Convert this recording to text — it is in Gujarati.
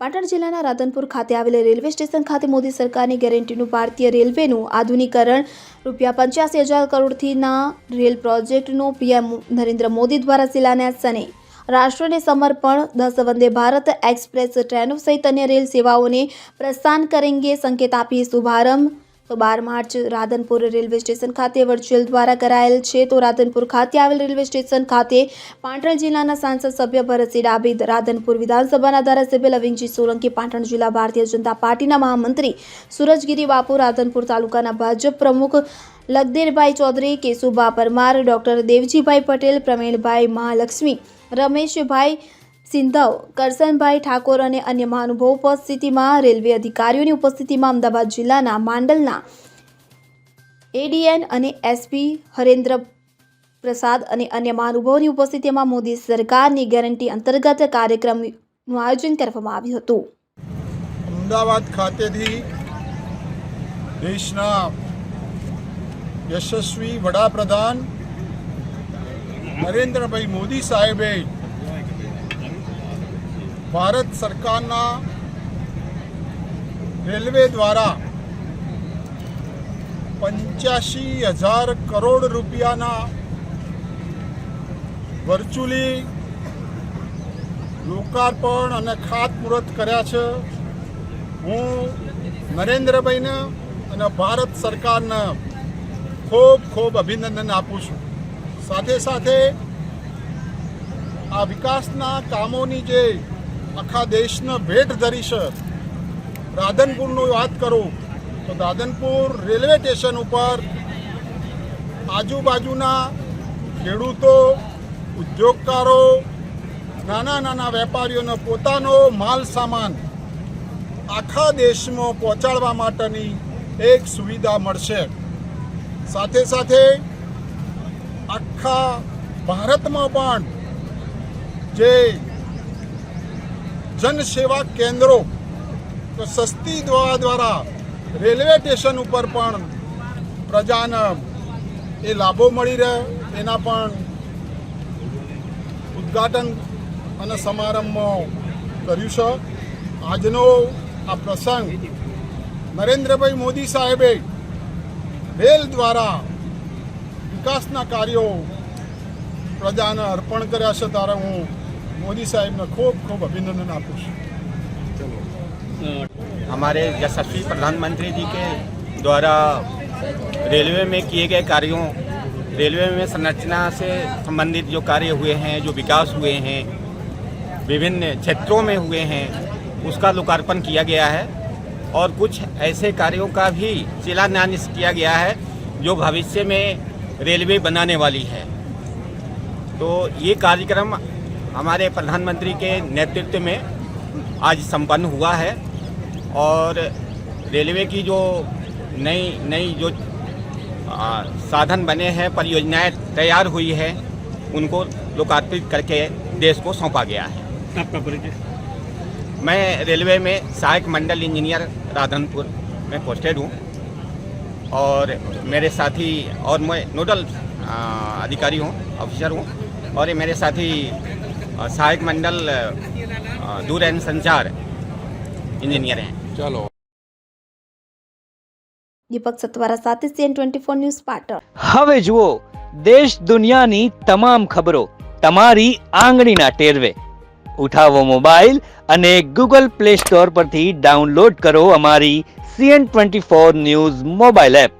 પાટણ જિલ્લાના રાધનપુર ખાતે આવેલા રેલવે સ્ટેશન ખાતે મોદી સરકારની ગેરંટીનું ભારતીય રેલવેનું આધુનિકરણ રૂપિયા પંચ્યાસી હજાર કરોડથીના રેલ પ્રોજેક્ટનું પીએમ નરેન્દ્ર મોદી દ્વારા શિલાન્યાસ અને રાષ્ટ્રને સમર્પણ દસ વંદે ભારત એક્સપ્રેસ ટ્રેનો સહિત અન્ય રેલ સેવાઓને પ્રસ્થાન કરેંગે સંકેત આપી શુભારંભ. તો બાર માર્ચ રાધનપુર રેલવે સ્ટેશન ખાતે વર્ચ્યુઅલ દ્વારા કરાયેલ છે. તો રાધનપુર ખાતે આવેલ રેલવે સ્ટેશન ખાતે પાટણ જિલ્લાના સાંસદ સભ્ય ભરતસિંહ ડાભી, રાધનપુર વિધાનસભાના ધારાસભ્ય લવિંગજી સોલંકી, પાટણ જિલ્લા ભારતીય જનતા પાર્ટીના મહામંત્રી સુરજગીરી બાપુ, રાધનપુર તાલુકાના ભાજપ પ્રમુખ લગદેરભાઈ ચૌધરી, કેશુભા પરમાર, ડોક્ટર દેવજીભાઈ પટેલ, પ્રવીણભાઈ મહાલક્ષ્મી, રમેશભાઈ સિંધવ કરસનભાઈ ઠાકોર અને અન્ય મહાનુભાવો ઉપસ્થિતિમાં રેલવે અધિકારીઓની ઉપસ્થિતિમાં અમદાવાદ જિલ્લાના માંડલના એડીએન અને એસપી હરેન્દ્ર પ્રસાદ અને અન્ય મહાનુભાવોની ઉપસ્થિતિમાં મોદી સરકારની ગેરંટી અંતર્ગત કાર્યક્રમનું આયોજન કરવામાં આવ્યું હતું. અમદાવાદ ખાતેથી દેશના યશસ્વી વડાપ્રધાન નરેન્દ્રભાઈ મોદી સાહેબે ભારત સરકારના રેલવે દ્વારા પંચ્યાસી હજાર કરોડ રૂપિયાના વર્ચ્યુઅલી લોકાર્પણ અને ખાતમુહૂર્ત કર્યા છે. હું નરેન્દ્રભાઈને અને ભારત સરકારને ખૂબ ખૂબ અભિનંદન આપું છું. સાથે સાથે આ વિકાસના કામોની જે આખા દેશને ભેટ ધરી રાધનપુરનું વાત કરું, તો રાધનપુર રેલવે સ્ટેશન ઉપર આજુબાજુના ખેડૂતો, ઉદ્યોગકારો, નાના નાના વેપારીઓનો પોતાનો માલ સામાન આખા દેશમાં પહોંચાડવા માટેની એક સુવિધા મળશે. સાથે સાથે આખા ભારતમાં પણ જે જનસેવા કેન્દ્રો. તો સસ્તી દવા દ્વારા રેલવે સ્ટેશન ઉપર પણ પ્રજાને એ લાભો મળી રહે. એના પણ ઉદ્ઘાટન અને સમારંભમાં કર્યું છે. આજનો આ પ્રસંગ નરેન્દ્રભાઈ મોદી સાહેબે રેલ દ્વારા વિકાસના કાર્યો પ્રજાને અર્પણ કર્યા છે. ત્યારે હું મોદી સાહેબને ખૂબ ખૂબ અભિનંદન આપું છું हमारे यशस्वी प्रधानमंत्री जी के द्वारा रेलवे में किए गए कार्यों रेलवे में संरचना से संबंधित जो कार्य हुए हैं जो विकास हुए हैं विभिन्न क्षेत्रों में हुए हैं उसका लोकार्पण किया गया है और कुछ ऐसे कार्यों का भी शिलान्यास किया गया है जो भविष्य में रेलवे बनाने वाली है तो ये कार्यक्रम हमारे प्रधानमंत्री के नेतृत्व में आज संपन्न हुआ है और रेलवे की जो नई नई जो आ, साधन बने हैं परियोजनाएँ तैयार हुई है उनको लोकार्पित करके देश को सौंपा गया है। आपका परिचय? मैं रेलवे में सहायक मंडल इंजीनियर राधनपुर में पोस्टेड हूँ और मेरे साथी और मैं नोडल अधिकारी हूँ ऑफिसर हूँ और ये मेरे साथी सहायक मंडल आ, दूर एंड संचार इंजीनियर हैं ચાલો દીપક સતવારા સાથે CN twenty four news Patan હવે જુઓ દેશ દુનિયાની તમામ ખબરો તમારી આંગળીના ટેરવે ઉઠાવો મોબાઈલ અને ગૂગલ પ્લે સ્ટોર પરથી ડાઉનલોડ કરો અમારી CN twenty four news mobile app